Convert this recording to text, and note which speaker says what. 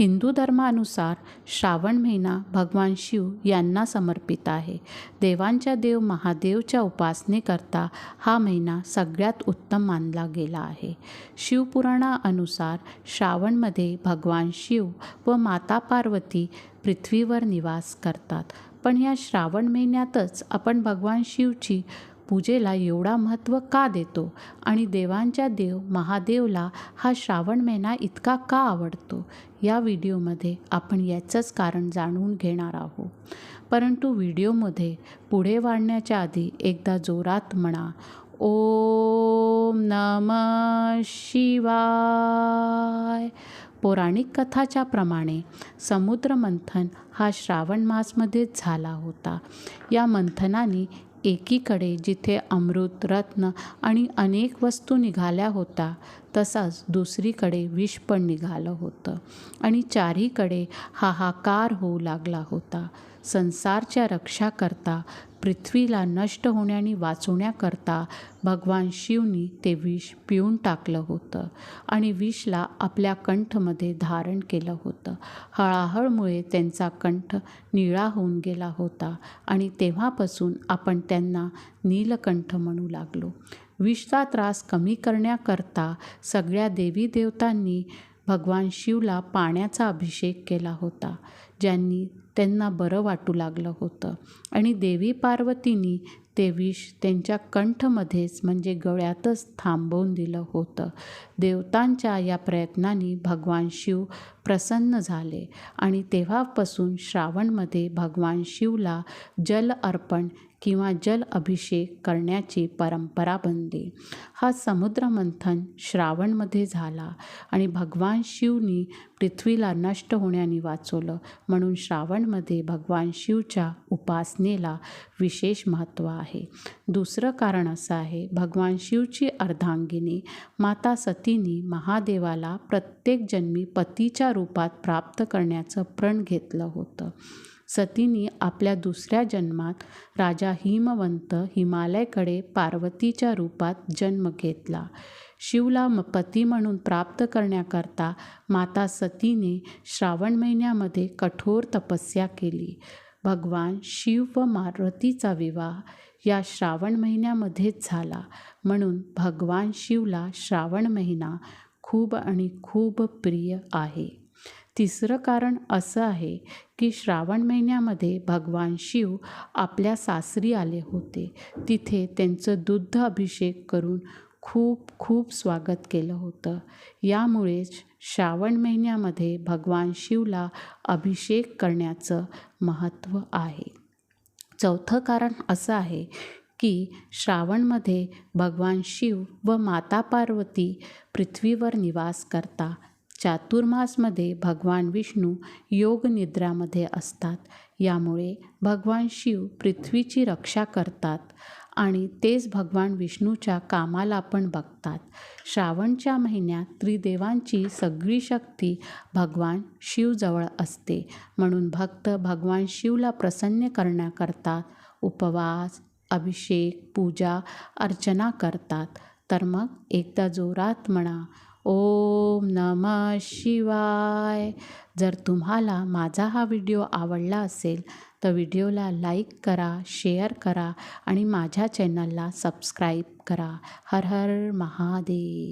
Speaker 1: हिंदू धर्मानुसार श्रावण महिना भगवान शिव यांना समर्पित आहे. देवांच्या देव महादेवच्या उपासनेकरता हा महिना सगळ्यात उत्तम मानला गेला आहे. शिवपुराणानुसार श्रावणमध्ये भगवान शिव व माता पार्वती पृथ्वीवर निवास करतात. पण या श्रावण महिन्यातच आपण भगवान शिवची पूजेला एवढा महत्त्व का देतो? आणि देवांच्या देव महादेवला हा श्रावण महिना इतका का आवडतो? या व्हिडिओमध्ये आपण याचंच कारण जाणून घेणार आहोत. परंतु व्हिडिओमध्ये पुढे वाढण्याच्या आधी एकदा जोरात म्हणा. ओम नम शिवाय. पौराणिक कथाच्या प्रमाणे समुद्र मंथन हा श्रावण मासमध्येच झाला होता. या मंथनाने एकीकडे जिथे अमृत रत्न आणि अनेक वस्तू निघाल्या होत्या तसाच दुसरीकडे विष पण निघालं होतं. आणि चारीकडे हाहाकार होऊ लागला होता. संसारच्या रक्षाकरता पृथ्वीला नष्ट होण्याने वाचवण्याकरता भगवान शिवनी ते विष पिऊन टाकलं होतं आणि विषला आपल्या कंठमध्ये धारण केलं होतं. हळाहळमुळे त्यांचा कंठ निळा होऊन गेला होता आणि तेव्हापासून आपण त्यांना नीलकंठ म्हणू लागलो. विषचा त्रास कमी करण्याकरता सगळ्या देवी देवतांनी भगवान शिवला पाण्याचा अभिषेक केला होता ज्यांनी त्यांना बरं वाटू लागलं होतं. आणि देवी पार्वतीनी ते विष त्यांच्या कंठमध्येच म्हणजे गळ्यातच थांबवून दिलं होतं. देवतांच्या या प्रयत्नांनी भगवान शिव प्रसन्न झाले आणि तेव्हापासून श्रावणमध्ये भगवान शिवला जल अर्पण किंवा जल अभिषेक करण्याची परंपरा बनली. हा समुद्रमंथन श्रावणमध्ये झाला आणि भगवान शिवनी पृथ्वीला नष्ट होण्याने वाचवलं. म्हणून श्रावणमध्ये भगवान शिवच्या उपासनेला विशेष महत्त्व आहे. दुसरं कारण असं आहे भगवान शिवची अर्धांगिनी माता सतीनी महादेवाला प्रत्येक जन्मी पतीच्या रूपात प्राप्त करण्याचं प्रण घेतलं होतं. सतीनी आपल्या दुसऱ्या जन्मात राजा हिमवंत हिमालयकडे पार्वतीच्या रूपात जन्म घेतला. शिवला पती म्हणून प्राप्त करण्याकरता माता सतीने श्रावण महिन्यामध्ये कठोर तपस्या केली. भगवान शिव व मारुतीचा विवाह या श्रावण महिन्यामध्येच झाला. म्हणून भगवान शिवला श्रावण महिना खूप आणि खूप प्रिय आहे. तिसरं कारण असं आहे की श्रावण महिन्यामध्ये भगवान शिव आपल्या सासरी आले होते. तिथे त्यांचं दुग्ध अभिषेक करून खूप खूप स्वागत केलं होतं. यामुळेच श्रावण महिन्यामध्ये भगवान शिवला अभिषेक करण्याचं महत्त्व आहे. चौथं कारण असं आहे की श्रावणमध्ये भगवान शिव व माता पार्वती पृथ्वीवर निवास करता. चातुर्मासमध्ये भगवान विष्णू योग निद्रामध्ये असतात. यामुळे भगवान शिव पृथ्वीची रक्षा करतात. आणि तेच भगवान विष्णूच्या कामाला पण बघतात. श्रावणच्या महिन्यात त्रिदेवांची सगळी शक्ती भगवान शिवजवळ असते. म्हणून भक्त भगवान शिवला प्रसन्न करण्याकरता उपवास अभिषेक पूजा अर्चना करतात. तर मग एकदा जोरात म्हणा ओम नम शिवाय. जर तुम्हाला माझा हा व्हिडिओ आवडला असेल तर व्हिडिओला लाईक करा शेअर करा आणि माझ्या चॅनलला सबस्क्राईब करा. हर हर महादेव.